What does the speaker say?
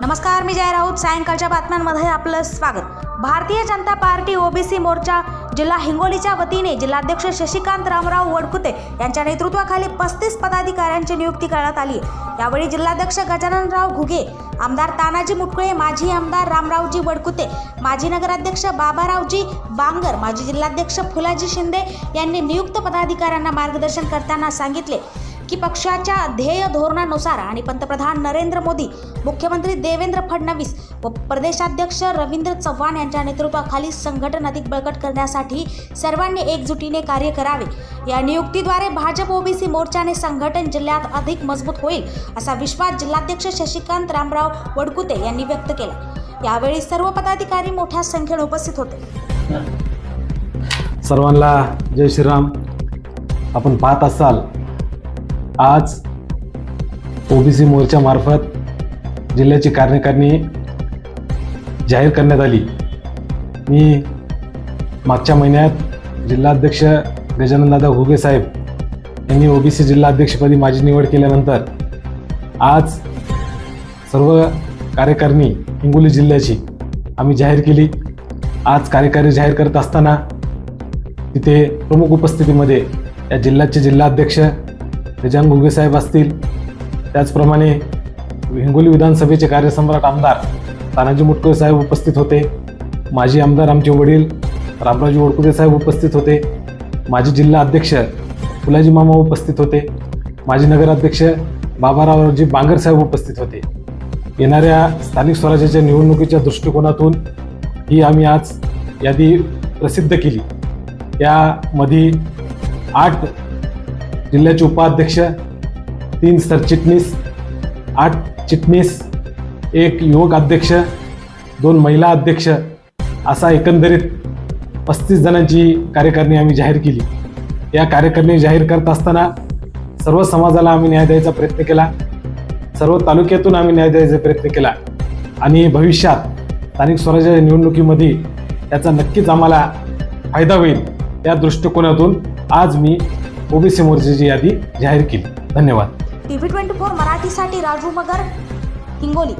नमस्कार मी जय राऊत. सायंकाळच्या बातम्यांमध्ये आपलं स्वागत. भारतीय जनता पार्टी ओबीसी मोर्चा जिल्हा हिंगोलीच्या वतीने जिल्हाध्यक्ष शशिकांत रामराव वडकुते यांच्या नेतृत्वाखाली पस्तीस पदाधिकाऱ्यांची नियुक्ती करण्यात आली यावेळी जिल्हाध्यक्ष गजाननराव घुगे आमदार तानाजी मुटकुळे माजी आमदार रामरावजी वडकुते माजी नगराध्यक्ष बाबारावजी बांगर माजी जिल्हाध्यक्ष फुलाजी शिंदे यांनी नियुक्त पदाधिकाऱ्यांना मार्गदर्शन करताना सांगितले. की पक्षाच्या ध्येय धोरणानुसार आणि पंतप्रधान नरेंद्र मोदी मुख्यमंत्री देवेंद्र फडणवीस व प्रदेशाध्यक्ष रवींद्र चव्हाण यांच्या नेतृत्वाखाली संघटन अधिक बळकट करण्यासाठी सर्वांनी एकजुटीने कार्य करावे. या नियुक्तीद्वारे भाजप ओबीसी मोर्चाने संघटन जिल्ह्यात अधिक मजबूत होईल असा विश्वास जिल्हाध्यक्ष शशिकांत रामराव वडकुते यांनी व्यक्त केला. यावेळी सर्व पदाधिकारी मोठ्या संख्येने उपस्थित होते. सर्वांना जय श्रीराम. आपण पाहत असाल आज ओबीसी मोर्चामार्फत जिल्ह्याची कार्यकारिणी जाहीर करण्यात आली. मी मागच्या महिन्यात जिल्हाध्यक्ष गजाननदादा घुगे साहेब यांनी ओबीसी जिल्हाध्यक्षपदी माझी निवड केल्यानंतर आज सर्व कार्यकारिणी हिंगोली जिल्ह्याची आम्ही जाहीर केली. आज कार्यकारी जाहीर करत असताना तिथे प्रमुख उपस्थितीमध्ये या जिल्ह्याचे जिल्हाध्यक्ष गजान घुगे साहेब असतील त्याचप्रमाणे हिंगोली विधानसभेचे कार्यसम्राट आमदार तानाजी मुटकर साहेब उपस्थित होते माजी आमदार आमचे वडील रामराजी वडकुते साहेब उपस्थित होते माजी जिल्हा अध्यक्ष फुलाजी मामा उपस्थित होते माजी नगराध्यक्ष बाबारावजी बांगर साहेब उपस्थित होते. येणाऱ्या स्थानिक स्वराज्याच्या निवडणुकीच्या दृष्टिकोनातून ही आम्ही आज यादी प्रसिद्ध केली. यामध्ये आठ जिल्ह्याचे उपाध्यक्ष तीन सरचिटणीस आठ चिटणीस एक युवक अध्यक्ष दोन महिला अध्यक्ष असा एकंदरीत पस्तीस जणांची कार्यकारिणी आम्ही जाहीर केली. या कार्यकारिणी जाहीर करत असताना सर्व समाजाला आम्ही न्याय द्यायचा प्रयत्न केला. सर्व तालुक्यातून आम्ही न्याय द्यायचा प्रयत्न केला. आणि भविष्यात स्थानिक स्वराज्य निवडणुकीमध्ये याचा नक्कीच आम्हाला फायदा होईल. या दृष्टिकोनातून आज मी ओबीसी मोर्चाची यादी जाहीर केली. धन्यवाद. टीव्ही ट्वेंटी फोर मराठीसाठी राजू मगर हिंगोली.